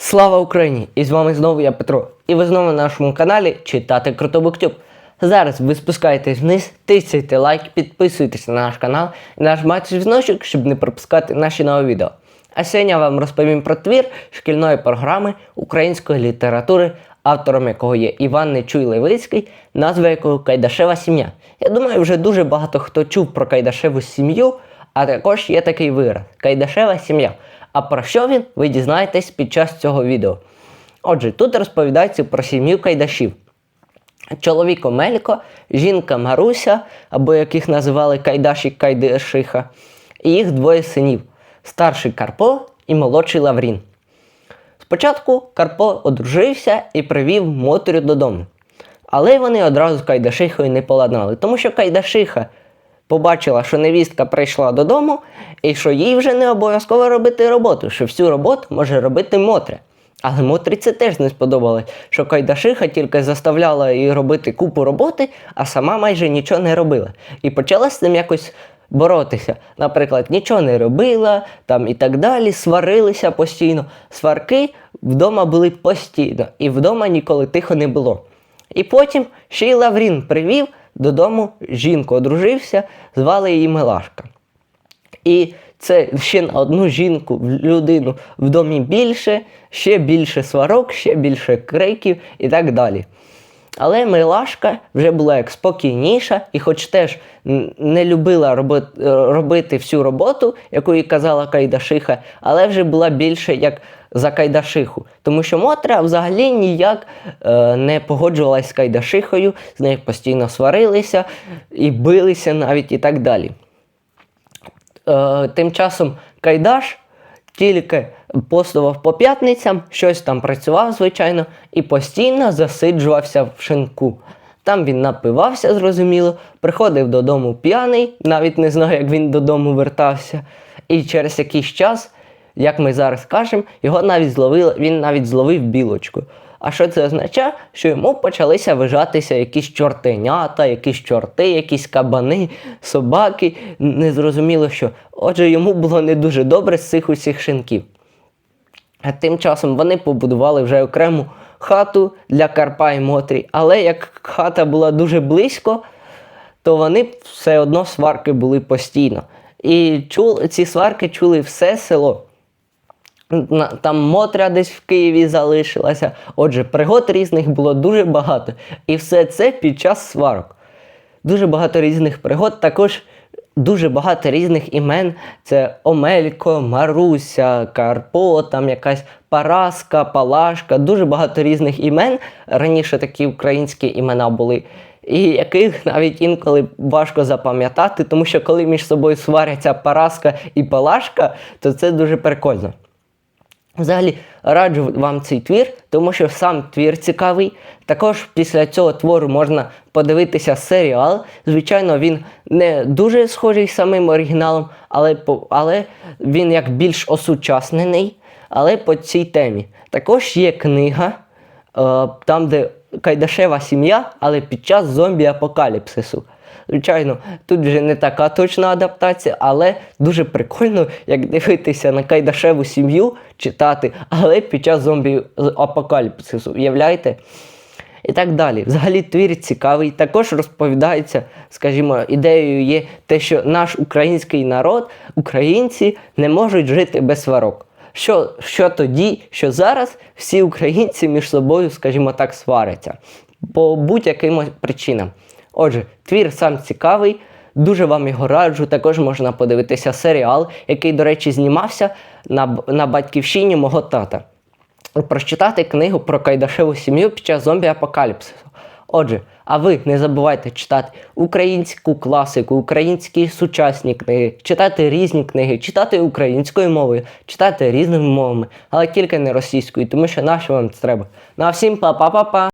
Слава Україні! І з вами знову я Петро. І ви знову на нашому каналі Читати Круто Буктюб. Зараз ви спускаєтесь вниз, тисяйте лайк, підписуйтесь на наш канал і нажимайте дзвіночок, щоб не пропускати наші нові відео. А сьогодні я вам розповім про твір шкільної програми української літератури, автором якого є Іван Нечуй Левицький, назва якого Кайдашева сім'я. Я думаю, вже дуже багато хто чув про Кайдашеву сім'ю, а також є такий вираз Кайдашева сім'я. А про що він, ви дізнаєтесь під час цього відео. Отже, тут розповідається про сім'ю Кайдашів. Чоловік Омелько, жінка Маруся, або яких називали Кайдаші Кайдашиха, і їх двоє синів старший Карпо і молодший Лаврін. Спочатку Карпо одружився і привів Мотрю додому. Але вони одразу з Кайдашихою не поладнали, тому що Кайдашиха побачила, що невістка прийшла додому, і що їй вже не обов'язково робити роботу, що всю роботу може робити Мотря. Але Мотрі це теж не сподобалось, що Кайдашиха тільки заставляла її робити купу роботи, а сама майже нічого не робила. І почала з цим якось боротися. Наприклад, нічого не робила там і так далі, сварилися постійно. Сварки вдома були постійно, і вдома ніколи тихо не було. І потім ще й Лаврін привів додому жінку, одружився, звали її Милашка. І це ще на одну жінку, людину в домі більше, ще більше сварок, ще більше криків і так далі. Але Милашка вже була як спокійніша і, хоч теж не любила роби- робити всю роботу, яку їй казала Кайдашиха, але вже була більше як за Кайдашиху. Тому що Мотря взагалі ніяк е, не погоджувалась з Кайдашихою, з нею постійно сварилися і билися навіть і так далі. Е, тим часом Кайдаш тільки постував по п'ятницям, щось там працював, звичайно, і постійно засиджувався в шинку. Там він напивався, зрозуміло, приходив додому п'яний, навіть не знаю, як він додому вертався. І через якийсь час, як ми зараз кажемо, його навіть зловили, він навіть зловив білочку. А що це означає? Що йому почалися вижатися якісь чортенята, якісь чорти, якісь кабани, собаки, незрозуміло що. Отже, йому було не дуже добре з цих усіх шинків. А тим часом вони побудували вже окрему хату для Карпа і Мотрі. Але як хата була дуже близько, то вони все одно сварки були постійно. І чули, ці сварки чули все село. Там Мотря десь в Києві залишилася. Отже, пригод різних було дуже багато. І все це під час сварок. Дуже багато різних пригод, також дуже багато різних імен. Це Омелько, Маруся, Карпо, там якась Параска, Палашка, дуже багато різних імен. Раніше такі українські імена були. І яких навіть інколи важко запам'ятати, тому що коли між собою сваряться Параска і Палашка, то це дуже прикольно. Взагалі раджу вам цей твір, тому що сам твір цікавий. Також після цього твору можна подивитися серіал. Звичайно, він не дуже схожий самим оригіналом, але, але він як більш осучаснений, але по цій темі. Також є книга, е, там, де Кайдашева сім'я, але під час зомбі-апокаліпсису. Звичайно, тут вже не така точна адаптація, але дуже прикольно, як дивитися на Кайдашеву сім'ю, читати, але під час зомбі-апокаліпсису, уявляєте? І так далі. Взагалі твір цікавий. Також розповідається, скажімо, ідеєю є те, що наш український народ, українці не можуть жити без сварок. Що, що тоді, що зараз всі українці між собою, скажімо так, сваряться по будь-яким причинам. Отже, твір сам цікавий, дуже вам його раджу. Також можна подивитися серіал, який, до речі, знімався на, на батьківщині мого тата. Прочитати книгу про Кайдашеву сім'ю під час зомбі-апокаліпсису. Отже, а ви не забувайте читати українську класику, українські сучасні книги, читати різні книги, читати українською мовою, читати різними мовами, але тільки не російською, тому що наше вам це треба. Ну всім па-па-па-па!